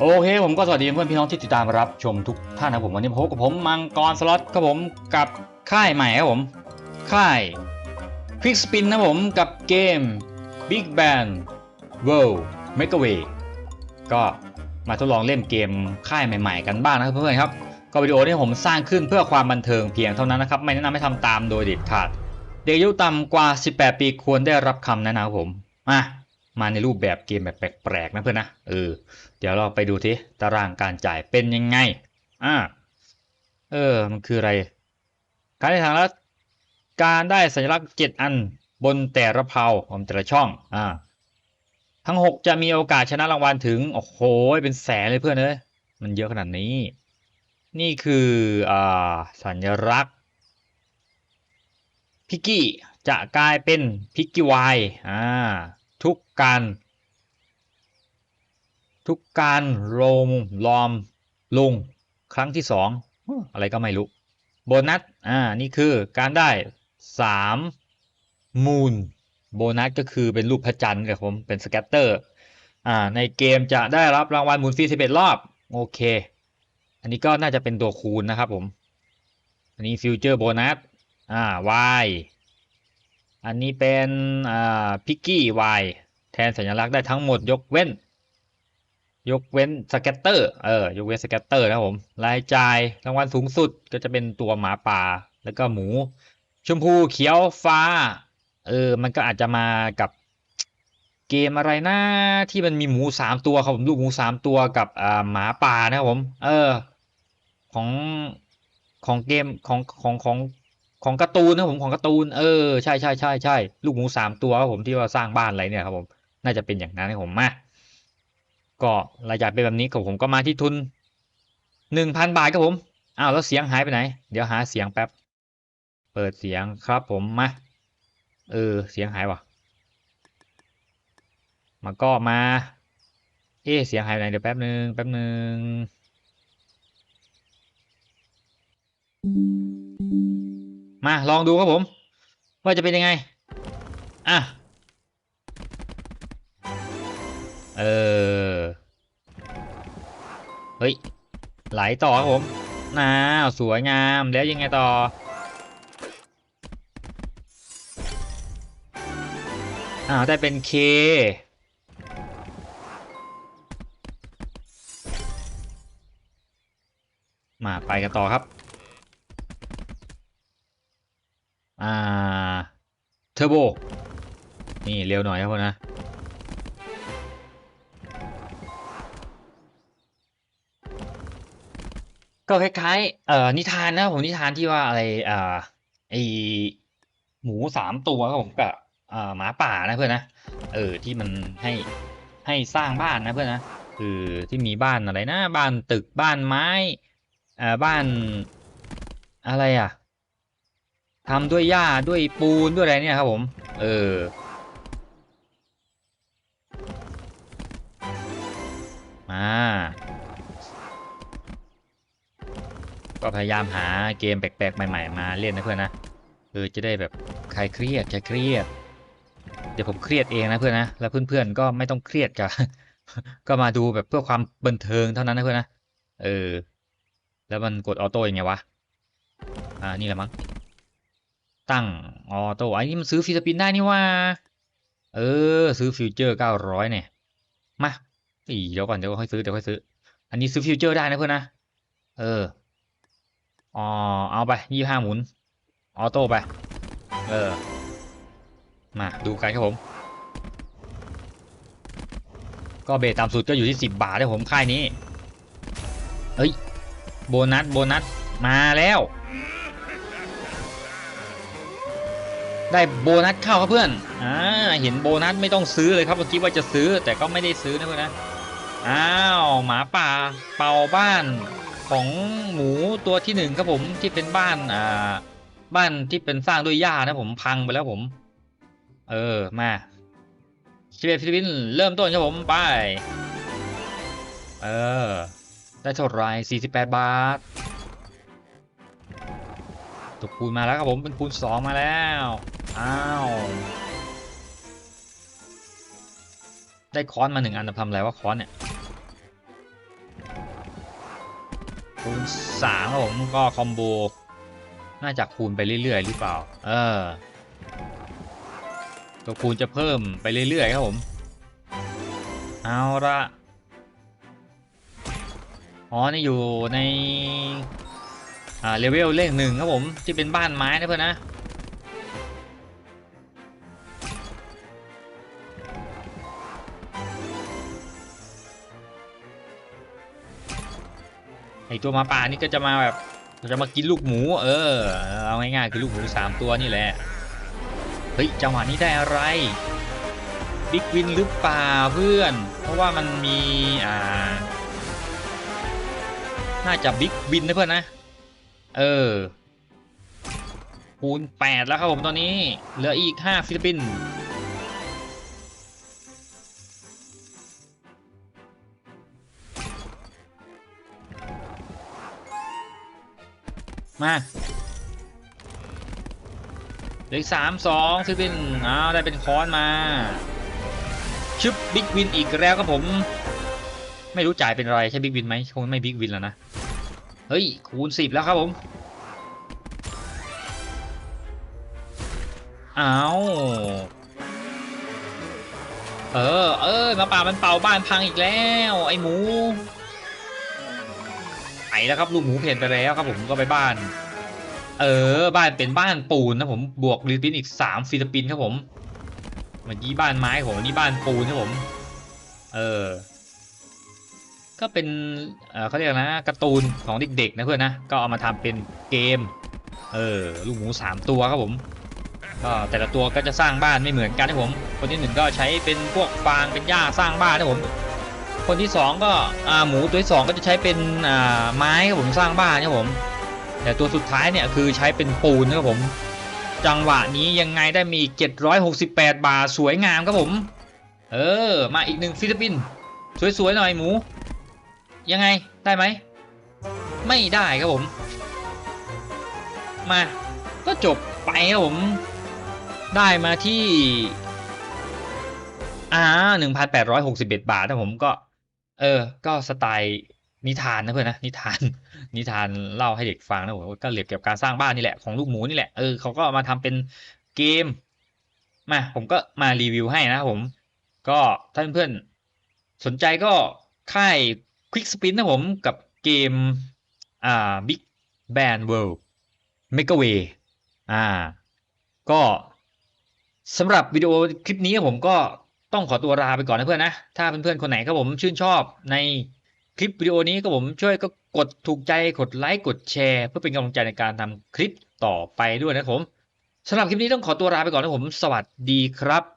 โอเคผมก็สวัสดีเพื่อนพี่น้องที่ติดตามรับชมทุกท่านนะผมวันนี้พบกับผมมังกรสล็อตครับผมกับค่ายใหม่ครับผม ค่าย Quick Spin นะผมกับเกม Big Bang World m e g a w a y ก็มาทดลองเล่นเกมค่ายใหม่ ๆ กันบ้างนะครับเพื่อนๆครับ ก็วิดีโอนี้ผมสร้างขึ้นเพื่อความบันเทิงเพียงเท่านั้นนะครับ ไม่แนะนำให้ทำตามโดยเด็ดขาด เด็กอายุต่ำกว่า 18 ปีควรได้รับคำแนะนำผมมา มาในรูปแบบเกมแบบแปลกๆนะเพื่อนนะเออเดี๋ยวเราไปดูทีตารางการจ่ายเป็นยังไงอ่าเออมันคืออะไร การในทางละการได้สัญลักษณ์เจ็ดอันบนแต่ละเพาของแต่ละช่องอ่าทั้งหกจะมีโอกาสชนะรางวัลถึง โอ้โห เป็นแสนเลยเพื่อนเอ้ยมันเยอะขนาดนี้ นี่คืออ่าสัญลักษณ์พิกกี้จะกลายเป็นพิกกี้วายอ่า ทุกการทุกการลงลอมลงครั้งที่สองอะไรก็ไม่รู้โบนัสอ่านี่คือการได้สามมูลโบนัสก็คือเป็นรูปพระจันทร์ครับผมเป็นสแกตเตอร์อ่าในเกมจะได้รับรางวัลมุนฟรี11รอบโอเค อันนี้ก็น่าจะเป็นตัวคูณนะครับผม อันนี้ฟิวเจอร์โบนัสอ่า Y อันนี้เป็นพิกกี้ Y แทนสัญลักษณ์ได้ทั้งหมดยกเว้น ยกเว้นสแกตเตอร์เออยกเว้นสแกตเตอร์นะผมรายจ่ายรางวัลสูงสุดก็จะเป็นตัวหมาป่าแล้วก็หมู ชมพูเขียวฟ้าเออมันก็อาจจะมากับเกมอะไรนะที่มันมีหมูสามตัวครับผมลูกหมูสามตัวกับอ่าหมาป่านะครับผม เออ ของของเกมของของของ ของการ์ตูนนะผมของการ์ตูนเออใช่ใช่ใช่ใช่ลูกหมูสามตัวครับผมที่ว่าสร้างบ้านอะไรเนี่ยครับผมน่าจะเป็นอย่างนั้นนะผมมาก็รายจ่ายเป็นแบบนี้กับผมก็มาที่ทุนหนึ่งพันบาทครับผมอ้าวแล้วเสียงหายไปไหน เดี๋ยวหาเสียงแป๊บเปิดเสียงครับผมมาเออเสียงหายวะมันก็มา เอ๊เสียงหายไปไหนเดี๋ยวแป๊บหนึ่งแป๊บหนึ่ง มาลองดูครับผม ว่าจะเป็นยังไง อะ เออ เฮ้ย ไหลต่อครับผมน้าสวยงามแล้วยังไงต่อ อ้าวได้เป็น K มาไปกันต่อครับ อ่าเทอร์โบนี่เร็วหน่อยครับผมนะก็คล้ายๆ เอ่อ นิทานนะผมนิทานที่ว่าอะไรอ่าไอหมูสามตัวครับผมกับอ่าหมาป่านะเพื่อนนะ เออ ที่มันให้ให้สร้างบ้านนะเพื่อนนะ คือที่มีบ้านอะไรนะ บ้านตึก บ้านไม้ อ่า บ้านอะไรอะ ทำด้วยหญ้าด้วยปูนด้วยอะไรเนี่ยครับผม เออ มาก็พยายามหาเกมแปลกๆ ใหม่ ๆ มาเล่นนะเพื่อนนะเออจะได้แบบคลายเครียดคลายเครียด เดี๋ยวผมเครียดเองนะเพื่อนนะแล้วเพื่อนๆก็ไม่ต้องเครียดกับก็มาดูแบบเพื่อความบันเทิงเท่านั้นนะเพื่อนนะเออ แล้วมันกดออโต้ยังไงวะอ่านี่แหละมั้ง ตั้งออโต้อันนี้มันซื้อฟิสปินได้นี่ว่า เออ ซื้อฟิวเจอร์เก้าร้อยเนี่ย มาอีเดี๋ยวก่อนเดี๋ยวค่อยซื้อเดี๋ยวค่อยซื้อ อันนี้ซื้อฟิวเจอร์ได้นะเพื่อนนะ เอออ๋อเอาไปยี่ห้าหมุน ออโต้ไป เออ มาดูกันครับผม ก็เบสต่ำสุดก็อยู่ที่สิบบาทนะผมค่ายนี้เฮ้ย โบนัส โบนัส มาแล้ว ได้โบนัสเข้าครับเพื่อน อ่า เห็นโบนัสไม่ต้องซื้อเลยครับเมื่อกี้ว่าจะซื้อแต่ก็ไม่ได้ซื้อนะเพื่อนนะ อ้าว หมาป่าเป่าบ้านของหมูตัวที่หนึ่งครับผมที่เป็นบ้าน อ่า บ้านที่เป็นสร้างด้วยหญ้านะผมพังไปแล้วผม เออ มาชีวิตฟิลิปินส์เริ่มต้นครับผมไป เออ ได้เท่าไหร48 บาท ตัวคูณมาแล้วครับผมเป็นคูณ2มาแล้ว อ้าว ได้ค้อนมาหนึ่งอันแต่ทำอะไรว่าค้อนเนี่ย คูณสามครับผมก็คอมโบ น่าจะคูณไปเรื่อยๆหรือเปล่า เออ ตัวคูณจะเพิ่มไปเรื่อยๆครับผม เอาละอ๋อ นี่อยู่ใน อ่าเลเวลเลขหนึ่งครับผมที่เป็นบ้านไม้นะเพื่อนนะไอตัวมาป่านี่ก็จะมาแบบจะมากินลูกหมู เออเอาง่ายๆคือลูกหมูสามตัวนี่แหละเฮ้ยจังหวะนี้ได้อะไรบิ๊กวินหรือเปล่าเพื่อน เพราะว่ามันมีอ่าน่าจะบิ๊กวินนะเพื่อนนะ เออ คูณแปดแล้วครับผมตอนนี้ เหลืออีกห้าฟิลิปปินส์มาเหลือสามสองฟิลิปปินส์อ้าวได้เป็นคอนมา ชึบบิ๊กวินอีกแล้วครับผม ไม่รู้จ่ายเป็นอะไรใช่บิ๊กวินไหมคงไม่บิ๊กวินแล้วนะ เฮ้ย คูณสิบแล้วครับผม เอาเออ เออมาป่ามันเป่าบ้านพังอีกแล้ว ไอ้หมูไปแล้วครับลูกหมูเพ่นไปแล้วครับผมก็ไปบ้าน เออ บ้านเป็นบ้านปูนนะผมบวกลิปปินอีกสามฟิลิปปินส์ครับผมเมื่อกี้บ้านไม้ผมอันนี้บ้านปูนครับผม เออ ก็เป็นเออเขาเรียกนะการ์ตูนของเด็กๆนะเพื่อนนะก็เอามาทำเป็นเกมเออลูกหมูสามตัวครับผมก็แต่ละตัวก็จะสร้างบ้านไม่เหมือนกันนะผมคนที่หนึ่งก็ใช้เป็นพวกฟางเป็นหญ้าสร้างบ้านนะผมคนที่สองก็อ่าหมูตัวที่สองก็จะใช้เป็นอ่าไม้ครับผมสร้างบ้านครับผมแต่ตัวสุดท้ายเนี่ยคือใช้เป็นปูนครับผมจังหวะนี้ยังไงได้มี 768 บาทสวยงามครับผม เออ มาอีกหนึ่งฟิลิปปินส์สวยๆหน่อยหมู ยังไงได้ไหม ไม่ได้ครับผม มาก็จบไปครับผม ได้มาที่อ่าหนึ่งพันแปดร้อยหกสิบเอ็ดบาทนะผมก็ เออ ก็สไตล์นิทานนะเพื่อนนะนิทาน นิทานเล่าให้เด็กฟังนะผมก็เกี่ยวกับการสร้างบ้านนี่แหละของลูกหมูนี่แหละเออเขาก็มาทำเป็นเกม มาผมก็มารีวิวให้นะผม ก็ถ้าเพื่อนสนใจก็ค่าย Quick Spin นะผมกับเกมอ่า Big Band World Mega Way อ่า ก็สำหรับวิดีโอคลิปนี้ผมก็ต้องขอตัวลาไปก่อนนะเพื่อนนะ ถ้าเพื่อนๆคนไหนครับผมชื่นชอบในคลิปวิดีโอนี้ก็ผมช่วยก็กดถูกใจกดไลค์กดแชร์ เพื่อเป็นกำลังใจในการทำคลิปต่อไปด้วยนะผมสำหรับคลิปนี้ต้องขอตัวลาไปก่อนนะผม สวัสดีครับ